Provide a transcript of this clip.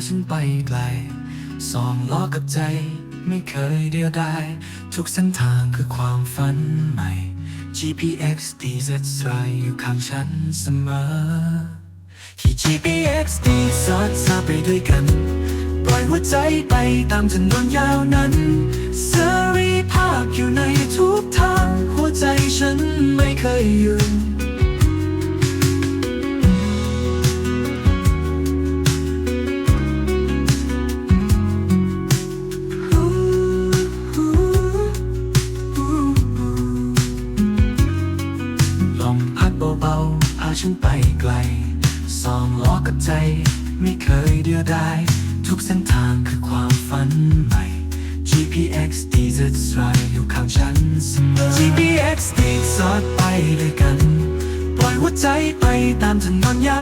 ไกลสองล้อกับใจไม่เคยเดียวดายทุกเส้นทางคือความฝันใหม่ GPX DZ อยู่ข้างฉันเสมอที่ GPX D สอดซาไปด้วยกัน ปล่อยหัวใจไปตามถนนยาวนั้นเสรีภาพอยู่ในทุกทาง หัวใจฉันไม่เคยหยุด เบาๆพาฉันไปไกลสองล้อกับใจ ไม่เคยเดียวดายทุกเส้นทางคือความฝันใหม่ GPX DZ อยู่ข้างฉันเสมอ GPX D สอดไปด้วยกัน ปล่อยหัวใจไปตามถนนยา